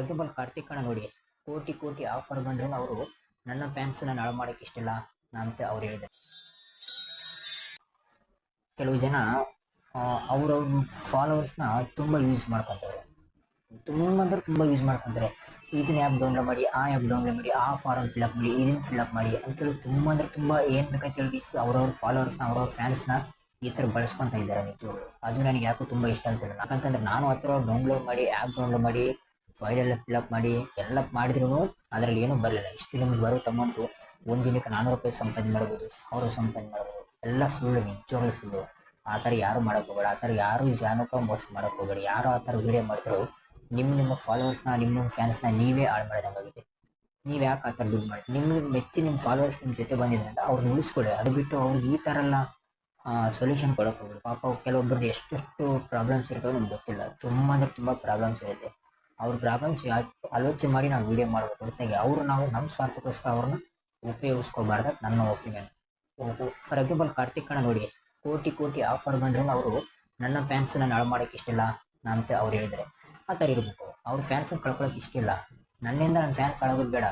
Example Karthik ನೋಡಿ, ಕೋಟಿ ಕೋಟಿ ಆಫರ್ ಬಂದ್ರು ಅವರು ನನ್ನ ಫ್ಯಾನ್ಸ್ ನಾನು ಹಾಳು ಇಷ್ಟ ಇಷ್ಟಿಲ್ಲ ಅಂತ ಅವ್ರು ಹೇಳಿದೆ ಕೆಲವು ಜನ ಅವ್ರವ್ರ ಫಾಲೋವರ್ಸ್ನ ತುಂಬ ಯೂಸ್ ಮಾಡ್ಕೊತಾರೆ ತುಂಬ ಅಂದ್ರೆ ತುಂಬ ಯೂಸ್ ಮಾಡ್ಕೊತಾರೆ ಇದನ್ನ ಆ್ಯಪ್ ಡೌನ್ಲೋಡ್ ಮಾಡಿ, ಆ ಆ್ಯಪ್ ಡೌನ್ಲೋಡ್ ಮಾಡಿ, ಆ ಫಾರಮ್ ಫಿಲಪ್ ಮಾಡಿ, ಇದನ್ನ ಫಿಲಪ್ ಮಾಡಿ ಅಂತೇಳಿ ತುಂಬ ಅಂದ್ರೆ ತುಂಬ ಏನು ಬೇಕಂತ ಹೇಳಿ ಅವ್ರವ್ರ ಫಾಲೋವರ್ಸ್ನ ಅವ್ರವ್ರ ಫ್ಯಾನ್ಸ್ನ ಈ ಥರ ಬಳಸ್ಕೊಂತ ಇದ್ದಾರೆ ನಿಜವಾಗ್ಲು. ಅದು ನನಗೆ ಯಾಕೋ ತುಂಬ ಇಷ್ಟ ಅಂತಿಲ್ಲ ಯಾಕಂತಂದ್ರೆ ನಾನು ಆ ಡೌನ್ಲೋಡ್ ಮಾಡಿ ಆ್ಯಪ್ ಡೌನ್ಲೋಡ್ ಮಾಡಿ ಫೈಲ್ ಎಲ್ಲ ಫಿಲಪ್ ಮಾಡಿ, ಎಲ್ಲ ಮಾಡಿದ್ರು ಅದರಲ್ಲಿ ಏನೂ ಬರಲಿಲ್ಲ. ಇಷ್ಟು ನಿಮಗೆ ಬರೋ ಅಮೌಂಟು ಒಂದು ದಿನಕ್ಕೆ ನಾನ್ನೂರು ರೂಪಾಯಿ ಸಂಪಾದನೆ ಮಾಡ್ಬೋದು, ಸಾವಿರ ಸಂಪಾದನೆ ಮಾಡ್ಬೋದು. ಎಲ್ಲ ಸುಳ್ಳು, ನಿಜವಾಗ್ಲೂ ಸುಳ್ಳು. ಆ ಥರ ಯಾರು ಮಾಡಕ್ಕೆ ಹೋಗಬೇಡ. ಆ ಥರ ಯಾರು ಜಾನಕ ಮೋಸ ಮಾಡೋಕೆ ಹೋಗಬೇಡಿ. ಯಾರು ಆ ಥರ ವಿಡಿಯೋ ಮಾಡಿದ್ರು ನಿಮ್ಮ ನಿಮ್ಮ ಫಾಲೋವರ್ಸ್ನ ನಿಮ್ಮ ನಿಮ್ಮ ಫ್ಯಾನ್ಸ್ನ ನೀವೇ ಹಾಳು ಮಾಡಿದಂಗಾಗುತ್ತೆ ನೀವು ಯಾಕೆ ಆ ಥರ ದುಡ್ಡು ಮಾಡಿ ನಿಮ್ಮ ಮೆಚ್ಚಿ ನಿಮ್ಮ ಫಾಲೋವರ್ಸ್ ನಿಮ್ಮ ಜೊತೆ ಬಂದಿದ್ರಿಂದ ಅವ್ರನ್ನ ಉಳಿಸ್ಕೊಳ್ಳಿ. ಅದು ಬಿಟ್ಟು ಅವ್ರಿಗೆ ಈ ಥರ ಎಲ್ಲ ಸೊಲ್ಯೂಷನ್ ಕೊಡೋಕೆ ಹೋಗ್ಬೇಡಿ. ಪಾಪ ಕೆಲವೊಬ್ಬರದ್ದು ಎಷ್ಟೆಷ್ಟು ಪ್ರಾಬ್ಲಮ್ಸ್ ಇರ್ತವೆ ನಮ್ಗೆ ಗೊತ್ತಿಲ್ಲ. ತುಂಬ ಅಂದ್ರೆ ತುಂಬ ಪ್ರಾಬ್ಲಮ್ಸ್ ಇರುತ್ತೆ. ಅವ್ರ ಪ್ರಾಬ್ಲಮ್ಸ್ ಆಲೋಚನೆ ಮಾಡಿ ನಾವು ವೀಡಿಯೋ ಮಾಡಬೇಕು ಹೊರತಾಗಿ ಅವರು ನಾವು ನಮ್ಮ ಸ್ವಾರ್ಥಕ್ಕೋಸ್ಕರ ಅವ್ರನ್ನ ಉಪಯೋಗಿಸ್ಕೋಬಾರ್ದು ನನ್ನ ಒಪಿನಿಯನ್ ಫಾರ್ ಎಕ್ಸಾಂಪಲ್ ಕಾರ್ತಿಕ್ ಕಣ ನೋಡಿ, ಕೋಟಿ ಕೋಟಿ ಆಫರ್ ಬಂದ್ರೂ ಅವರು ನನ್ನ ಫ್ಯಾನ್ಸ್ ನಾನು ಹಾಳು ಮಾಡೋಕ್ಕೆ ಇಷ್ಟಿಲ್ಲ ಅಂತ ಅವ್ರು ಹೇಳಿದ್ರೆ. ಆ ಥರ ಇರಬೇಕು. ಅವ್ರ ಫ್ಯಾನ್ಸನ್ನು ಕಳ್ಕೊಳಕ್ಕೆ ಇಷ್ಟಿಲ್ಲ. ನನ್ನಿಂದ ನನ್ನ ಫ್ಯಾನ್ಸ್ ಹಾಳಾಗೋದು ಬೇಡ.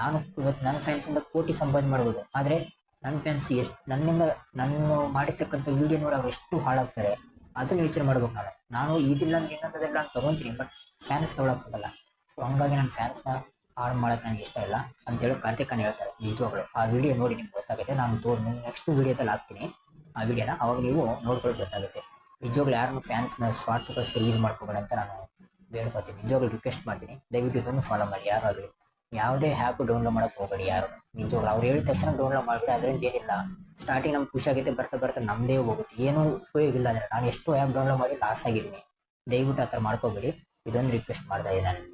ನಾನು ಇವತ್ತು ನನ್ನ ಫ್ಯಾನ್ಸಿಂದ ಕೋಟಿ ಸಂಪಾದನೆ ಮಾಡ್ಬೋದು. ಆದರೆ ನನ್ನ ಫ್ಯಾನ್ಸ್ ಎಷ್ಟು ನನ್ನಿಂದ ನಾನು ಮಾಡಿರ್ತಕ್ಕಂಥ ವಿಡಿಯೋ ನೋಡಿ ಅವ್ರು ಎಷ್ಟು ಹಾಳಾಗ್ತಾರೆ. ಅದನ್ನು ಯೋಚನೆ ಮಾಡ್ಬೇಕು ನಾನು ನಾನು ಇದಿಲ್ಲ ಅಂದ್ರೆ ಇನ್ನೊಂದದೆಲ್ಲ ನಾನು ತೊಗೊತೀನಿ. ಬಟ್ ಫ್ಯಾನ್ಸ್ ತೊಗೊಳಕ್ಕಾಗಲ್ಲ ಸೊ ಹಂಗಾಗಿ ನನ್ನ ಫ್ಯಾನ್ಸ್ನ ಹಾಳು ಮಾಡೋಕೆ ನನಗೆ ಇಷ್ಟ ಇಲ್ಲ. ಅಂತೇಳಿ ಕಾರ್ತಿಕ್ ಕಣ್ಣು ಹೇಳ್ತಾರೆ, ನಿಜವಾಗ್ಲು. ಆ ವಿಡಿಯೋ ನೋಡಿ ನಿಮ್ಗೆ ಗೊತ್ತಾಗುತ್ತೆ. ನಾನು ತೋರ್ ನೆಕ್ಸ್ಟ್ ವಿಡಿಯೋದಲ್ಲಿ ಹಾಕ್ತೀನಿ ಆ ವಿಡಿಯೋನ ಅವಾಗ ನೀವು ನೋಡ್ಕೊಳ್ಳೋಕೆ ಗೊತ್ತಾಗುತ್ತೆ. ನಿಜವಾಗ್ಲು ಫ್ಯಾನ್ಸ್ ಫ್ಯಾನ್ಸ್ನ ಸ್ವಾರ್ಥಕ್ಕೋಸ್ಕರ ಯೂಸ್ ಮಾಡ್ಕೋಬೇಡ ಅಂತ ನಾನು ಬೇಡ್ಕೊತೀನಿ. ನಿಜವಾಗ್ಲು ರಿಕ್ವೆಸ್ಟ್ ಮಾಡ್ತೀನಿ. ದಯವಿಟ್ಟು ಇದನ್ನು ಫಾಲೋ ಮಾಡಿ. ಯಾರಾಗಲಿ ಯಾವುದೇ ಆ್ಯಪ್ ಡೌನ್ಲೋಡ್ ಮಾಡಕ್ಕೆ ಹೋಗಬೇಡಿ ಯಾರು. ನಿಜವಾಗ್ಲು ಅವ್ರು ಹೇಳಿದ ತಕ್ಷಣ ಡೌನ್ಲೋಡ್ ಮಾಡಿಬಿಡಿ. ಅದರಿಂದ ಏನಿಲ್ಲ. ಸ್ಟಾರ್ಟಿಂಗ್ ನಮ್ಗೆ ಖುಷಿ ಆಗುತ್ತೆ, ಬರ್ತಾ ಬರ್ತಾ ನಮ್ಮದೇ ಹೋಗುತ್ತೆ. ಏನೂ ಉಪಯೋಗ ಇಲ್ಲ. ಅಂದರೆ ನಾನು ಎಷ್ಟೋ ಆ್ಯಪ್ ಡೌನ್ಲೋಡ್ ಮಾಡಿ ಲಾಸ್ ಆಗಿದ್ದೀನಿ. ದಯವಿಟ್ಟು ಆ ಥರ ಮಾಡ್ಕೋಬೇಡಿ. ಇದೊಂದು ರಿಕ್ವೆಸ್ಟ್ ಮಾಡ್ತಾ ಇದ್ದೀನಿ.